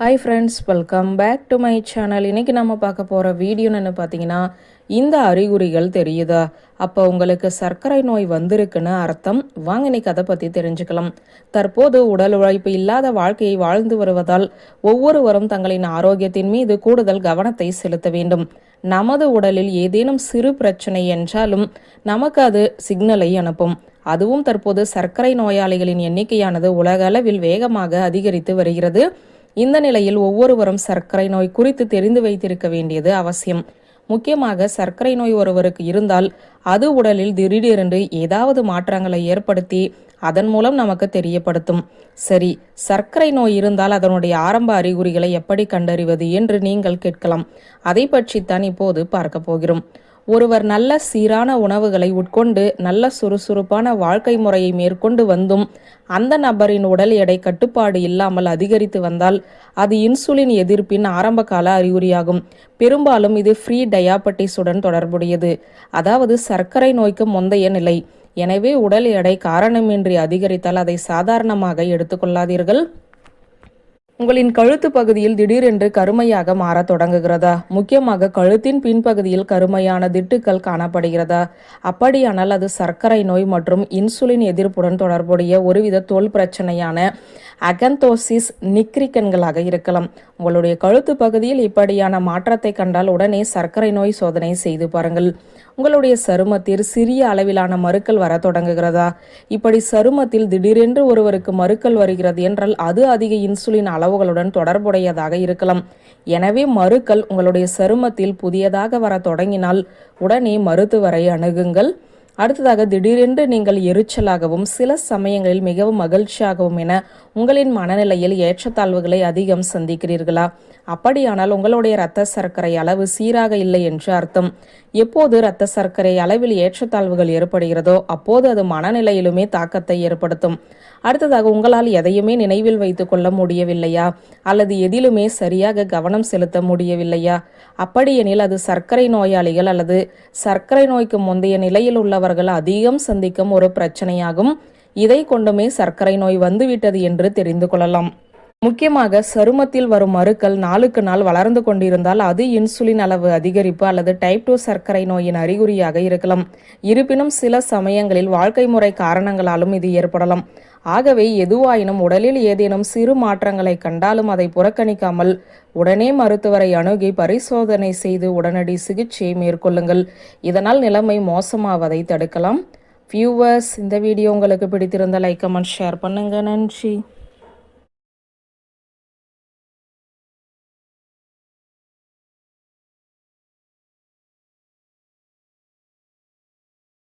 Hi friends welcome back to my channel இன்னைக்கு நம்ம பார்க்க போகிற வீடியோன்னு பார்த்தீங்கன்னா இந்த அறிகுறிகள் தெரியுதா? அப்போ உங்களுக்கு சர்க்கரை நோய் வந்திருக்குன்னு அர்த்தம். வாங்க இன்னைக்கு அதை பற்றி தெரிஞ்சுக்கலாம். தற்போது உடல் உழைப்பு இல்லாத வாழ்க்கையை வாழ்ந்து வருவதால் ஒவ்வொருவரும் தங்களின் ஆரோக்கியத்தின் மீது கூடுதல் கவனத்தை செலுத்த வேண்டும். நமது உடலில் ஏதேனும் சிறு பிரச்சனை என்றாலும் நமக்கு அது சிக்னலை அனுப்பும். அதுவும் தற்போது சர்க்கரை நோயாளிகளின் எண்ணிக்கையானது உலக அளவில் வேகமாக அதிகரித்து வருகிறது. இந்த நிலையில் ஒவ்வொருவரும் சர்க்கரை நோய் குறித்து தெரிந்து வைத்திருக்க வேண்டியது அவசியம். முக்கியமாக சர்க்கரை நோய் ஒருவருக்கு இருந்தால் அது உடலில் திடீரென்று ஏதாவது மாற்றங்களை ஏற்படுத்தி அதன் மூலம் நமக்கு தெரியப்படுத்தும். சரி சர்க்கரை நோய் இருந்தால் அதனுடைய ஆரம்ப அறிகுறிகளை எப்படி கண்டறிவது என்று நீங்கள் கேட்கலாம். அதை பற்றித்தான் இப்போது பார்க்க போகிறோம். ஒருவர் நல்ல சீரான உணவுகளை உட்கொண்டு நல்ல சுறுசுறுப்பான வாழ்க்கை முறையை மேற்கொண்டு வந்தும் அந்த நபரின் உடல் எடை கட்டுப்பாடு இல்லாமல் அதிகரித்து வந்தால் அது இன்சுலின் எதிர்ப்பின் ஆரம்பகால அறிகுறியாகும். பெரும்பாலும் இது ஃப்ரீ டயாபட்டிஸுடன் தொடர்புடையது. அதாவது சர்க்கரை நோய்க்கு முந்தைய நிலை. எனவே உடல் எடை காரணமின்றி அதிகரித்தால் அதை சாதாரணமாக எடுத்துக்கொள்ளாதீர்கள் உங்களின் கழுத்து பகுதியில் திடீரென்று கருமையாக மாறத் தொடங்குகிறதா? முக்கியமாக கழுத்தின் பின்பகுதியில் கருமையான திட்டுக்கள் காணப்படுகிறதா? அப்படியானால் அது சர்க்கரை நோய் மற்றும் இன்சுலின் எதிர்ப்புடன் தொடர்புடைய ஒருவித தோல் பிரச்சனையான அகந்தோசிஸ் நிக்ரிக்கன்களாக இருக்கலாம். உங்களுடைய கழுத்து பகுதியில் இப்படியான மாற்றத்தை கண்டால் உடனே சர்க்கரை நோய் சோதனை செய்து பாருங்கள். உங்களுடைய சருமத்தில் சிறிய அளவிலான மறுக்கள் வர தொடங்குகிறதா? இப்படி சருமத்தில் திடீரென்று ஒருவருக்கு மறுக்கள் வருகிறது என்றால் அது அதிக இன்சுலின் அளவுகளுடன் தொடர்புடையதாக இருக்கலாம். எனவே மறுக்கள் உங்களுடைய சருமத்தில் புதியதாக வர தொடங்கினால் உடனே மருத்துவரை அணுகுங்கள். அடுத்ததாக திடீரென்று நீங்கள் எரிச்சலாகவும் சில சமயங்களில் மிகவும் மகிழ்ச்சியாகவும் என உங்களின் மனநிலையில் ஏற்றத்தாழ்வுகளை அதிகம் சந்திக்கிறீர்களா? அப்படியானால் உங்களுடைய இரத்த சர்க்கரை அளவு சீராக இல்லை என்று அர்த்தம். எப்போது இரத்த சர்க்கரை அளவில் ஏற்றத்தாழ்வுகள் ஏற்படுகிறதோ அப்போது அது மனநிலையிலுமே தாக்கத்தை ஏற்படுத்தும். அடுத்ததாக உங்களால் எதையுமே நினைவில் வைத்துக் கொள்ள முடியவில்லையா? அல்லது எதிலுமே சரியாக கவனம் செலுத்த முடியவில்லையா? அப்படியெனில் அது சர்க்கரை நோயாளிகள் அல்லது சர்க்கரை நோய்க்கு முந்தைய நிலையில் உள்ளவர்கள் அதிகம் சந்திக்கும் ஒரு பிரச்சனையாகும். இதை கொண்டுமே சர்க்கரை நோய் வந்துவிட்டது என்று தெரிந்து கொள்ளலாம். முக்கியமாக சருமத்தில் வரும் மருக்கள் நாளுக்கு நாள் வளர்ந்து கொண்டிருந்தால் அது இன்சுலின் அளவு அதிகரிப்பு அல்லது டைப் டூ சர்க்கரை நோயின் அறிகுறியாக இருக்கலாம். இருப்பினும் சில சமயங்களில் வாழ்க்கை முறை காரணங்களாலும் இது ஏற்படலாம். ஆகவே எதுவாயினும் உடலில் ஏதேனும் சிறு மாற்றங்களை கண்டாலும் அதை புறக்கணிக்காமல் உடனே மருத்துவரை அணுகி பரிசோதனை செய்து உடனடி சிகிச்சையை மேற்கொள்ளுங்கள். இதனால் நிலைமை மோசமாவதை தடுக்கலாம். வியூவர்ஸ் இந்த வீடியோ உங்களுக்கு பிடித்திருந்த லைக் கமெண்ட் ஷேர் பண்ணுங்க. நன்றி.